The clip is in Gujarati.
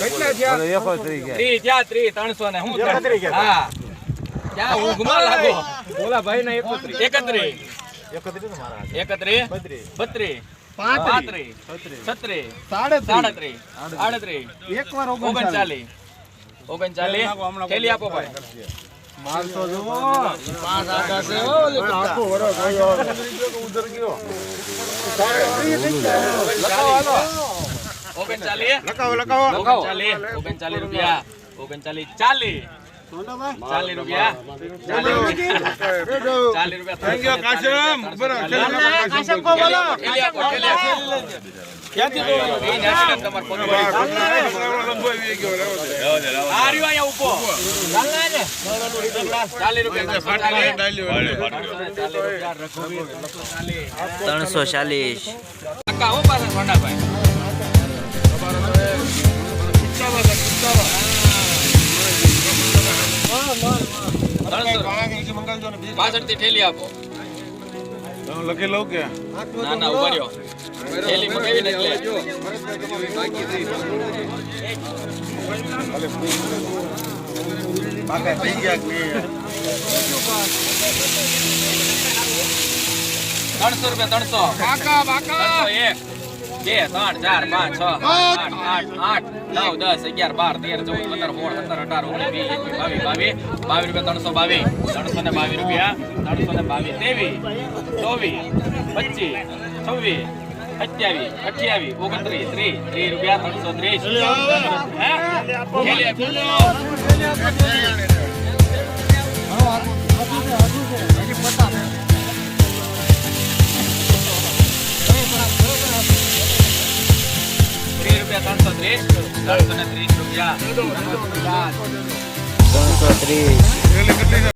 કેટલા થયા? ત્રણસો ને હું હા. ક્યાં હું લાગો? બોલા ભાઈ ને એકત્રીસ. એકત્રી એકત્રીસ ને બત્રીસ. પાંત્રીસ. પાંત્રી સાડત્રીસ. સાડત્રી એક વાર ઓગણચાલી ઓગણચાલી થેલી આપો ભાઈ. મારતો જુઓ પાંચ આટા છે હો, ઓલી તો આખું વરસ ગયો. ઉધર ગયો. ઓગણચાલી લખાવો લખાવો ઓગણચાલી ઓગણચાલી રૂપિયા. ઓગણચાલી ચાલી ચાલી રૂપિયા. ચાલી. રૂપિયા. ચાલી રૂપિયા. કાશમ. કાશમ કો બોલો. થેલી આપો, થેલી આપો. ક્યાંથી લો? ત્રણસો. પાછળથી ઠેલી આપો. લખી લઉં કે? ના ના ઊભા રહ્યો. થેલી મગાવી ને એટલે પાકા થઈ ગયા કે ત્રણસો રૂપિયા ત્રણસો. બાકા એક. બે ત્રણ ચાર પાંચ છ આઠ આઠ આઠ નવ દસ અગિયાર બાર તેર ચૌદ પંદર સોળ સત્તર અઢાર ઓગણીસ વીસ એકવીસ બાવીસ બાવીસ બાવીસ રૂપિયા ત્રણસો બાવીસ ત્રણસો ને બાવીસ રૂપિયા ત્રણસો ને બાવીસ ત્રેવીસ ચોવીસ પચીસ છવ્વીસ સત્યાવીસ અઠ્યાવીસ ઓગણત્રીસ ત્રીસ ત્રીસ રૂપિયા ત્રણસો ત્રીસ. રૂપિયા ત્રણસો ત્રીસ ત્રણસો ત્રીસ રૂપિયા. ત્રણસો ત્રીસ.